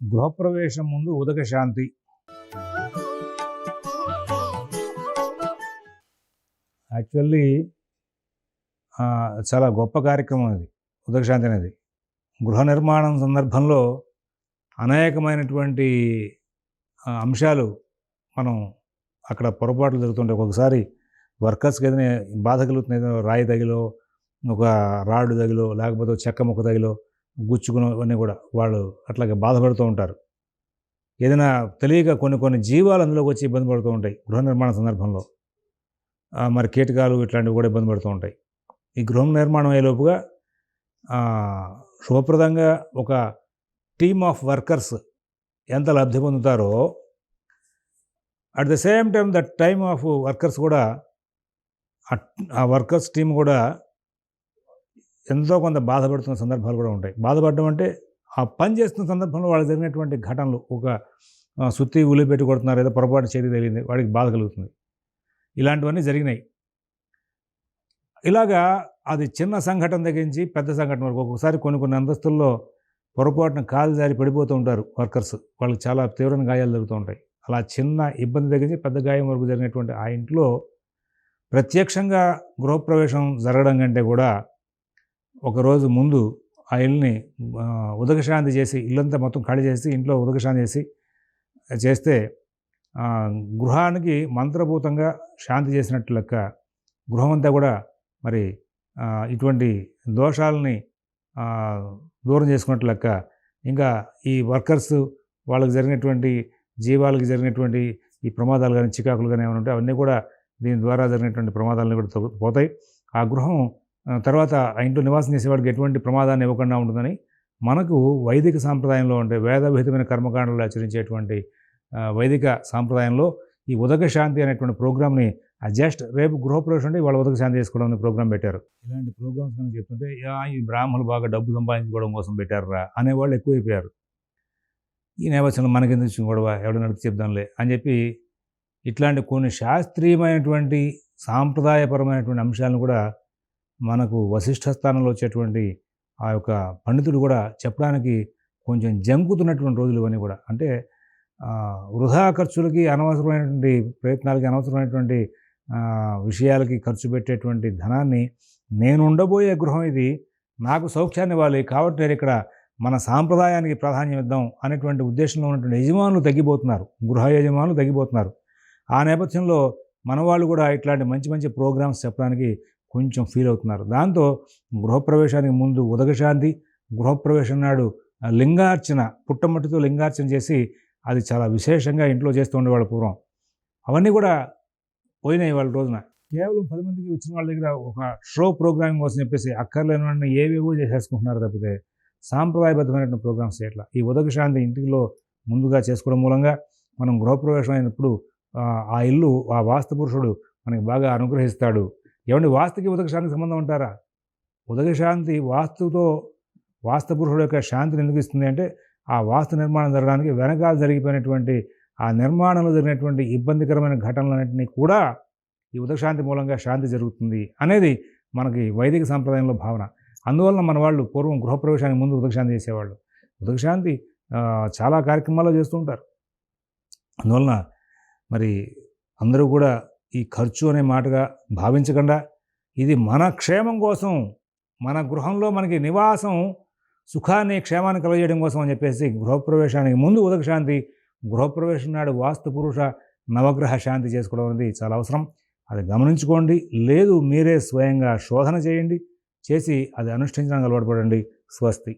గృహప్రవేశం ముందు ఉదక శాంతి. యాక్చువల్లీ చాలా గొప్ప కార్యక్రమం అది ఉదక శాంతి అనేది. గృహ నిర్మాణం సందర్భంలో అనేకమైనటువంటి అంశాలు మనం అక్కడ పొరపాట్లు జరుగుతుంటాయి ఒక్కొక్కసారి వర్కర్స్కి ఏదైనా బాధ కలుగుతుంది రాయి తగిలో ఒక రాడు తగిలో లేకపోతే ఒక చెక్క ముక్క తగిలో గుచ్చుకునేవన్నీ కూడా వాళ్ళు అట్లాగే బాధపడుతూ ఉంటారు. ఏదైనా తెలియక కొన్ని కొన్ని జీవాలు అందులోకి వచ్చి ఇబ్బంది పడుతూ ఉంటాయి గృహ నిర్మాణ సందర్భంలో. మరి కీటకాలు ఇట్లాంటివి కూడా ఇబ్బంది పడుతూ ఉంటాయి. ఈ గృహం నిర్మాణం అయ్యేలోపుగా శుభప్రదంగా ఒక టీమ్ ఆఫ్ వర్కర్స్ ఎంత లబ్ధి పొందుతారో at the same time that time of workers కూడా అట్- ఆ వర్కర్స్ టీం కూడా ఎంతో కొంత బాధపడుతున్న సందర్భాలు కూడా ఉంటాయి. బాధపడడం అంటే ఆ పని చేస్తున్న సందర్భంలో వాళ్ళకి జరిగినటువంటి ఘటనలు ఒక సుత్తి ఉలి పెట్టి కొడుతున్నారు ఏదో పొరపాటు చేతి తగిలింది వాడికి బాధ కలుగుతుంది. ఇలాంటివన్నీ జరిగినాయి. ఇలాగా అది చిన్న సంఘటన దగ్గర నుంచి పెద్ద సంఘటన వరకు ఒక్కొక్కసారి కొన్ని కొన్ని అంతస్తుల్లో పొరపాటున కాలు జారి పడిపోతూ ఉంటారు వర్కర్స్. వాళ్ళకి చాలా తీవ్రమైన గాయాలు జరుగుతూ ఉంటాయి. అలా చిన్న ఇబ్బంది దగ్గర నుంచి పెద్ద గాయం వరకు జరిగినటువంటి ఆ ఇంట్లో ప్రత్యక్షంగా గృహప్రవేశం జరగడం కంటే కూడా ఒకరోజు ముందు ఆ ఇల్లుని ఉదకశాంతి చేసి ఇల్లంతా మొత్తం ఖాళీ చేసి ఇంట్లో ఉదకశాంతి చేసి చేస్తే గృహానికి మంత్రభూతంగా శాంతి చేసినట్టు లెక్క గృహమంతా కూడా మరి ఇటువంటి దోషాలని దూరం చేసుకున్నట్టు లెక్క ఇంకా ఈ వర్కర్స్ వాళ్ళకి జరిగినటువంటి జీవాలకు జరిగినటువంటి ఈ ప్రమాదాలు కానీ చికాకులు కానీ ఏమైనా ఉంటే అవన్నీ కూడా దీని ద్వారా జరిగినటువంటి ప్రమాదాలను కూడా పోతాయి. ఆ గృహం తర్వాత ఆ ఇంట్లో నివాసం చేసేవాడికి ఎటువంటి ప్రమాదాన్ని ఇవ్వకుండా ఉంటుందని మనకు వైదిక సాంప్రదాయంలో అంటే వేదవిహితమైన కర్మకాండలు ఆచరించేటువంటి వైదిక సాంప్రదాయంలో ఈ ఉదక శాంతి అనేటువంటి ప్రోగ్రామ్ని జస్ట్ రేపు గృహప్రవేశం అంటే వాళ్ళు ఉదక శాంతి చేసుకోవడం అనే ప్రోగ్రామ్ పెట్టారు. ఇలాంటి ప్రోగ్రామ్స్ కనుక చెప్తుంటే ఈ బ్రాహ్మణులు బాగా డబ్బు సంపాదించుకోవడం కోసం పెట్టారా అనేవాళ్ళు ఎక్కువైపోయారు. ఈ నేపథ్యంలో మనకెందుకు వచ్చిన గొడవ? ఎవడ నడిచి చెప్దాంలే అని చెప్పి ఇట్లాంటి కొన్ని శాస్త్రీయమైనటువంటి సాంప్రదాయపరమైనటువంటి అంశాలను కూడా మనకు వశిష్ఠ స్థానంలో వచ్చేటువంటి ఆ యొక్క పండితుడు కూడా చెప్పడానికి కొంచెం జంకుతున్నటువంటి రోజులు ఇవన్నీ కూడా. అంటే వృధా ఖర్చులకి అనవసరమైనటువంటి ప్రయత్నాలకి అనవసరమైనటువంటి విషయాలకి ఖర్చు పెట్టేటువంటి ధనాన్ని నేను ఉండబోయే గృహం ఇది నాకు సౌఖ్యాన్ని ఇవ్వాలి కాబట్టి నేను ఇక్కడ మన సాంప్రదాయానికి ప్రాధాన్యం ఇద్దాం అనేటువంటి ఉద్దేశంలో ఉన్నటువంటి యజమానులు తగ్గిపోతున్నారు. గృహ యజమానులు తగ్గిపోతున్నారు. ఆ నేపథ్యంలో మన వాళ్ళు కూడా ఇట్లాంటి మంచి మంచి ప్రోగ్రామ్స్ చెప్పడానికి కొంచెం ఫీల్ అవుతున్నారు. దాంతో గృహప్రవేశానికి ముందు ఉదగశాంతి గృహప్రవేశం నాడు ఆ, లింగార్చన పుట్టమట్టితో లింగార్చన చేసి అది చాలా విశేషంగా ఇంట్లో చేస్తూ ఉండేవాళ్ళు పూర్వం. అవన్నీ కూడా పోయినాయి వాళ్ళ రోజున. కేవలం పది మందికి వచ్చిన వాళ్ళ దగ్గర ఒక షో ప్రోగ్రామింగ్ కోసం చెప్పేసి అక్కర్లేని ఏవేవో చేసేసుకుంటున్నారు తప్పితే సాంప్రదాయబద్ధమైనటువంటి ప్రోగ్రామ్స్ చేయట్లా ఈ ఉదక శాంతి ఇంటిలో ముందుగా చేసుకోవడం మూలంగా మనం గృహప్రవేశం అయినప్పుడు ఆ, ఆ ఇల్లు ఆ వాస్తు పురుషుడు మనకి బాగా అనుగ్రహిస్తాడు. ఏమండి వాస్తుకి ఉదక శాంతికి సంబంధం ఉంటారా ఉదక శాంతి వాస్తుతో వాస్తపురుషుడు యొక్క శాంతిని ఎందుకు ఇస్తుంది అంటే ఆ వాస్తు నిర్మాణం జరగడానికి వెనకాల జరిగిపోయినటువంటి ఆ నిర్మాణంలో జరిగినటువంటి ఇబ్బందికరమైన ఘటనలన్నింటినీ కూడా ఈ ఉదకశాంతి మూలంగా శాంతి జరుగుతుంది అనేది మనకి వైదిక సాంప్రదాయంలో భావన. అందువలన మన వాళ్ళు పూర్వం గృహప్రవేశానికి ముందు ఉదకశాంతి చేసేవాళ్ళు. ఉదకశాంతి చాలా కార్యక్రమాలు చేస్తూ ఉంటారు. అందువలన మరి అందరూ కూడా ఈ ఖర్చు అనే మాటగా భావించకుండా ఇది మన క్షేమం కోసం మన గృహంలో మనకి నివాసం సుఖాన్ని క్షేమాన్ని కలగజేయడం కోసం అని చెప్పేసి గృహప్రవేశానికి ముందు ఉదక శాంతి గృహప్రవేశం నాడు వాస్తు పురుష నవగ్రహ శాంతి చేసుకోవడం అనేది చాలా అవసరం. అది గమనించుకోండి. లేదు మీరే స్వయంగా శోధన చేయండి. చేసి అది అనుష్ఠించడానికి అలవాటు పడండి. స్వస్తి.